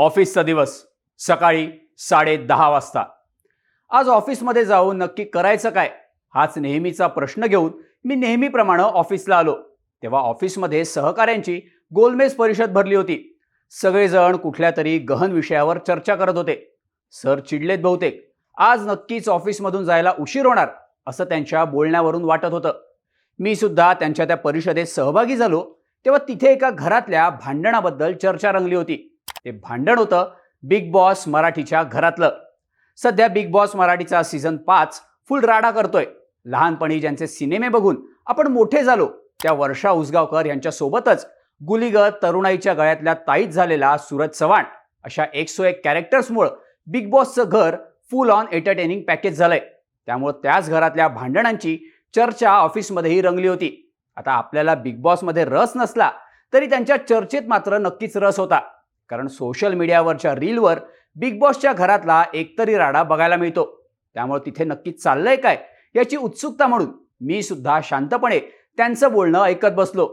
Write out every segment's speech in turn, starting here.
ऑफिसचा दिवस सकाळी साडे दहा वाजता. आज ऑफिसमध्ये जाऊन नक्की करायचं काय हाच नेहमीचा प्रश्न घेऊन मी नेहमीप्रमाणे ऑफिसला आलो. तेव्हा ऑफिसमध्ये सहकाऱ्यांची गोलमेज परिषद भरली होती. सगळेजण कुठल्या तरी गहन विषयावर चर्चा करत होते. सर चिडलेत बहुतेक. आज नक्कीच ऑफिसमधून जायला उशीर होणार असं त्यांच्या बोलण्यावरून वाटत होतं. मी सुद्धा त्यांच्या त्या परिषदेत सहभागी झालो तेव्हा तिथे एका घरातल्या भांडणाबद्दल चर्चा रंगली होती. ते भांडण होतं बिग बॉस मराठीच्या घरातलं. सध्या बिग बॉस मराठीचा सीझन पाच फुल राडा करतोय. लहानपणी ज्यांचे सिनेमे बघून आपण मोठे झालो त्या वर्षा उसगावकर यांच्यासोबतच गुलीगत तरुणाईच्या गळ्यातल्या ताईत झालेला सूरज चव्हाण अशा एकसो एक कॅरेक्टर्समुळं बिग बॉसचं घर फुल ऑन एंटरटेनिंग पॅकेज झालंय. त्यामुळं त्याच घरातल्या भांडणांची चर्चा ऑफिसमध्येही रंगली होती. आता आपल्याला बिग बॉसमध्ये रस नसला तरी त्यांच्या चर्चेत मात्र नक्कीच रस होता. कारण सोशल मीडियावरच्या रीलवर बिग बॉसच्या घरातला एकतरी राडा बघायला मिळतो. त्यामुळे तिथे नक्कीच चाललंय काय याची उत्सुकता म्हणून मी सुद्धा शांतपणे त्यांचं बोलणं ऐकत बसलो.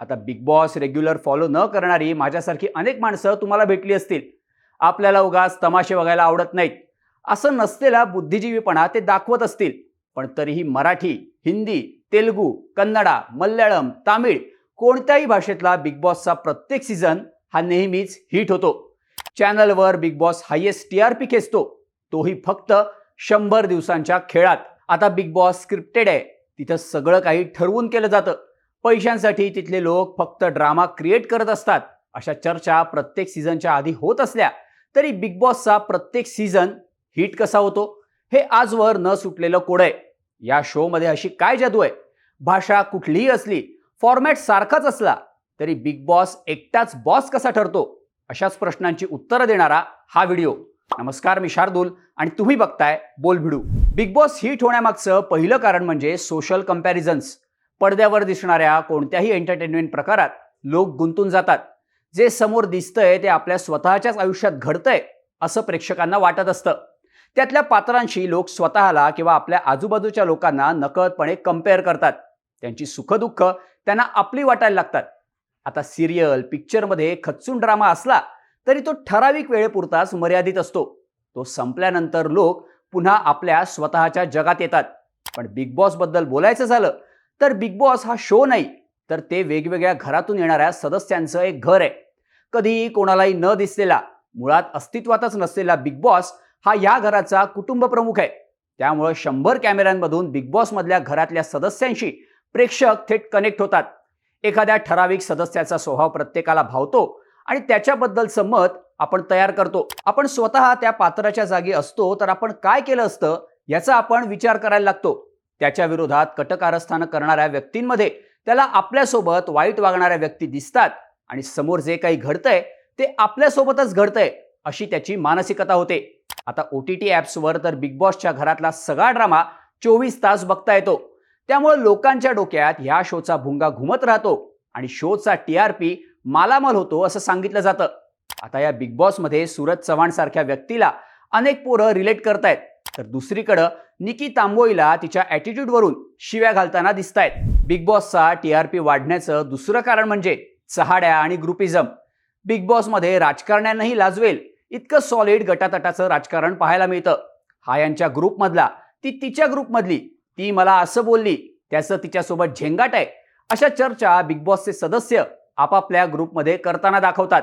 आता बिग बॉस रेग्युलर फॉलो न करणारी माझ्यासारखी अनेक माणसं तुम्हाला भेटली असतील. आपल्याला उगाच तमाशे बघायला आवडत नाहीत. असं नसलेला बुद्धिजीवीपणा ते दाखवत असतील. पण तरीही मराठी हिंदी तेलुगू कन्नडा मल्याळम तामिळ कोणत्याही भाषेतला बिग बॉसचा प्रत्येक सीझन हा नेहमीच हिट होतो. चॅनलवर Bigg Boss highest T R P खेचतो. तोही फक्त शंभर दिवसांच्या खेळात. आता बिग बॉस स्क्रिप्टेड आहे. तिथं सगळं काही ठरवून केलं जातं. पैशांसाठी तिथले लोक फक्त ड्रामा क्रिएट करत असतात. अशा चर्चा प्रत्येक सीझनच्या आधी होत असल्या तरी बिग बॉसचा प्रत्येक सीझन हिट कसा होतो? हे आजवर न सुटलेलं कोड आहे. या शोमध्ये अशी काय जादू आहे? भाषा कुठलीही असली फॉर्मॅट सारखाच असला तरी बिग बॉस एकटाच बॉस कसा ठरतो? अशाच प्रश्नांची उत्तरं देणारा हा व्हिडिओ. नमस्कार मी शार्दूल आणि तुम्ही बघताय Bol Bhidu. Bigg Boss hit होण्यामागचं पहिलं कारण म्हणजे सोशल कम्पॅरिझन्स पडद्यावर दिसणाऱ्या कोणत्याही एंटरटेनमेंट प्रकारात लोक गुंतून जातात. जे समोर दिसतंय ते आपल्या स्वतःच्याच आयुष्यात घडतंय असं प्रेक्षकांना वाटत असतं. त्यातल्या पात्रांशी लोक स्वतःला किंवा आपल्या आजूबाजूच्या लोकांना नकळतपणे कंपेअर करतात. त्यांची सुखदुःख त्यांना आपली वाटायला लागतात. आता सिरियल पिक्चरमध्ये खच्चून ड्रामा असला तरी तो ठराविक वेळेपुरताच मर्यादित असतो. तो संपल्यानंतर लोक पुन्हा आपल्या स्वतःच्या जगात येतात. पण बिग बॉसबद्दल बोलायचं झालं तर बिग बॉस हा शो नाही तर ते वेगवेगळ्या घरातून येणाऱ्या सदस्यांचं एक घर आहे. कधी कोणालाही न दिसलेला मुळात अस्तित्वातच नसलेला बिग बॉस हा या घराचा कुटुंब प्रमुख आहे. त्यामुळं शंभर कॅमेऱ्यांमधून बिग बॉसमधल्या घरातल्या सदस्यांशी प्रेक्षक थेट कनेक्ट होतात. एखाद्या ठराविक सदस्याचा स्वभाव प्रत्येकाला भावतो आणि त्याच्याबद्दलचं मत आपण तयार करतो. आपण स्वतः त्या पात्राच्या जागी असतो तर आपण काय केलं असतं याचा आपण विचार करायला लागतो. त्याच्या विरोधात कटकारस्थानं करणाऱ्या व्यक्तींमध्ये त्याला आपल्यासोबत वाईट वागणाऱ्या व्यक्ती दिसतात आणि समोर जे काही घडतंय ते आपल्यासोबतच घडतंय अशी त्याची मानसिकता होते. आता ओ टी टी ॲप्सवर तर बिग बॉसच्या घरातला सगळा ड्रामा चोवीस तास बघता येतो. त्यामुळे लोकांच्या डोक्यात ह्या शोचा भुंगा घुमत राहतो आणि शोचा टी आर पी मालामाल होतो असं सांगितलं जातं. आता या बिग बॉसमध्ये सूरज चव्हाण सारख्या व्यक्तीला अनेक पोरं रिलेट करतायत. तर दुसरीकडं निकी तांबोईला तिच्या ॲटिट्यूडवरून शिव्या घालताना दिसतायत. बिग बॉसचा टी आर पी वाढण्याचं दुसरं कारण म्हणजे चहाड्या आणि ग्रुपिझम. बिग बॉसमध्ये राजकारण्यांनाही लाजवेल इतकं सॉलिड गटातटाचं राजकारण पाहायला मिळतं. हा यांच्या ग्रुपमधला ती तिच्या ग्रुपमधली ती मला असं बोलली त्याचं तिच्यासोबत झेंगाट आहे. अशा चर्चा बिग बॉसचे सदस्य आपापल्या ग्रुपमध्ये करताना दाखवतात.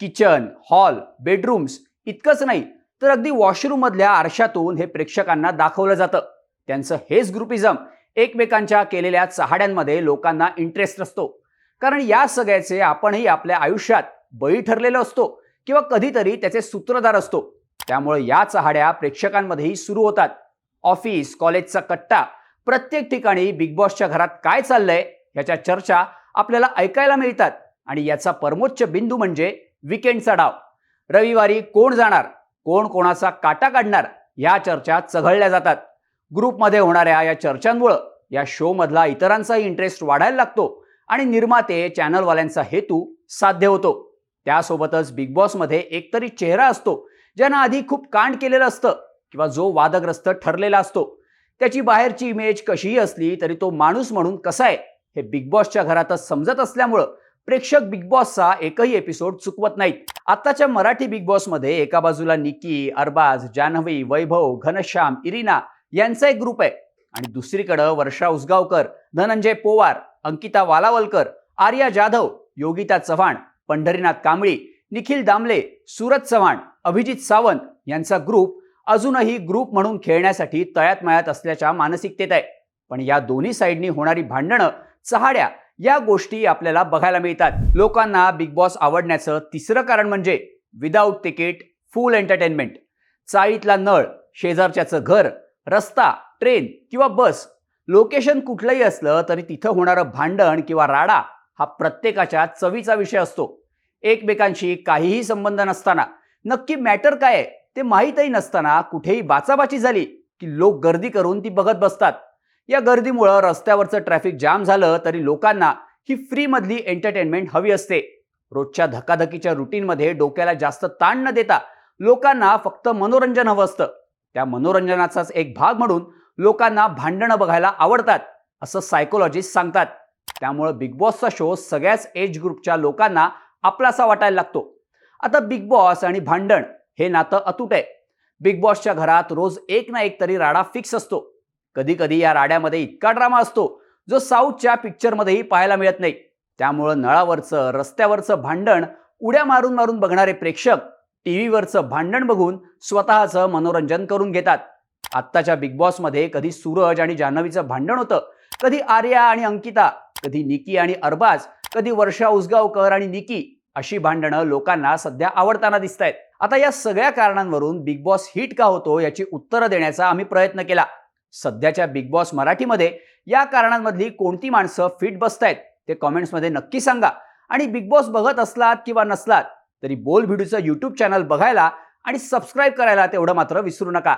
किचन हॉल बेडरूम्स इतकंच नाही तर अगदी वॉशरूममधल्या आरशातून हे प्रेक्षकांना दाखवलं जातं. त्यांचं हेच ग्रुपिझम एकमेकांच्या केलेल्या चहाड्यांमध्ये लोकांना इंटरेस्ट असतो. कारण या सगळ्याचे आपणही आपल्या आयुष्यात बळी ठरलेलो असतो किंवा कधीतरी त्याचे सूत्रधार असतो. त्यामुळे या चहाड्या प्रेक्षकांमध्येही सुरू होतात. ऑफिस कॉलेजचा कट्टा प्रत्येक ठिकाणी बिग बॉसच्या घरात काय चाललंय ह्याच्या चर्चा आपल्याला ऐकायला मिळतात. आणि याचा परमोच्च बिंदू म्हणजे विकेंडचा डाव. रविवारी कोण जाणार? कोण कोणाचा काटा काढणार? या चर्चा चघळल्या जातात. ग्रुपमध्ये होणाऱ्या या चर्चांमुळं या शोमधला इतरांचाही इंटरेस्ट वाढायला लागतो आणि निर्माते चॅनलवाल्यांचा हेतू साध्य होतो. त्यासोबतच बिग बॉसमध्ये एकतरी चेहरा असतो ज्यानं आधी खूप कांड केलेलं असतं किंवा जो वादग्रस्त ठरलेला असतो. त्याची बाहेरची इमेज कशीही असली तरी तो माणूस म्हणून कसा आहे हे बिग बॉसच्या घरातच समजत असल्यामुळं प्रेक्षक बिग बॉसचा एकही एपिसोड चुकवत नाहीत. आत्ताच्या मराठी बिग बॉसमध्ये एका बाजूला निकी अरबाज जान्हवी वैभव घनश्याम इरिना यांचा एक ग्रुप आहे. आणि दुसरीकडं वर्षा उसगावकर धनंजय पोवार अंकिता वालावलकर आर्या जाधव योगिता चव्हाण पंढरीनाथ कांबळी निखिल दामले सूरज चव्हाण अभिजित सावंत यांचा ग्रुप अजूनही ग्रुप म्हणून खेळण्यासाठी तयात मयात असल्याच्या मानसिकतेत आहे. पण या दोन्ही साईडनी होणारी भांडणं चहाड्या या गोष्टी आपल्याला बघायला मिळतात. लोकांना बिग बॉस आवडण्याचं तिसरं कारण म्हणजे विदाऊट तिकीट फुल एंटरटेनमेंट चाळीतला नळ शेजारच्याचं घर रस्ता ट्रेन किंवा बस लोकेशन कुठलंही असलं तरी तिथं होणारं भांडण किंवा राडा हा प्रत्येकाच्या चवीचा विषय असतो. एकमेकांशी काहीही संबंध नसताना. नक्की मॅटर काय आहे? ते माहीतही नसताना कुठेही बाचाबाची झाली की लोक गर्दी करून ती बघत बसतात. या गर्दीमुळं रस्त्यावरचं ट्रॅफिक जाम झालं तरी लोकांना ही फ्रीमधली एंटरटेनमेंट हवी असते. रोजच्या धकाधकीच्या रुटीनमध्ये डोक्याला जास्त ताण न देता लोकांना फक्त मनोरंजन हवं असतं. त्या मनोरंजनाचाच एक भाग म्हणून लोकांना भांडणं बघायला आवडतात असं सायकोलॉजिस्ट सांगतात. त्यामुळं बिग बॉसचा शो सगळ्याच एज ग्रुपच्या लोकांना आपलासा वाटायला लागतो. आता बिग बॉस आणि भांडण हे नातं अतूट आहे. बिग बॉसच्या घरात रोज एक ना एक तरी राडा फिक्स असतो. कधी कधी या राड्यामध्ये इतका ड्रामा असतो जो साऊथच्या पिक्चरमध्येही पाहायला मिळत नाही. त्यामुळं नळावरचं रस्त्यावरचं भांडण उड्या मारून मारून बघणारे प्रेक्षक टी व्हीवरचं भांडण बघून स्वतःचं मनोरंजन करून घेतात. आत्ताच्या बिग बॉसमध्ये कधी सूरज आणि जान्हवीचं भांडण होतं कधी आर्या आणि अंकिता कधी निकी आणि अरबाज कधी वर्षा उसगावकर आणि निकी अशी भांडणं लोकांना सध्या आवडताना दिसत आहेत आता या सगळ्या कारणांवरून बिग बॉस हिट का होतो याची उत्तरं देण्याचा आम्ही प्रयत्न केला. सध्याच्या बिग बॉस मराठीमध्ये या कारणांमधली कोणती माणसं फिट बसतायत ते कॉमेंट्समध्ये नक्की सांगा. आणि बिग बॉस बघत असलात किंवा नसलात तरी बोल व्हिडिओचं यूट्यूब चॅनल बघायला आणि सबस्क्राईब करायला तेवढं मात्र विसरू नका.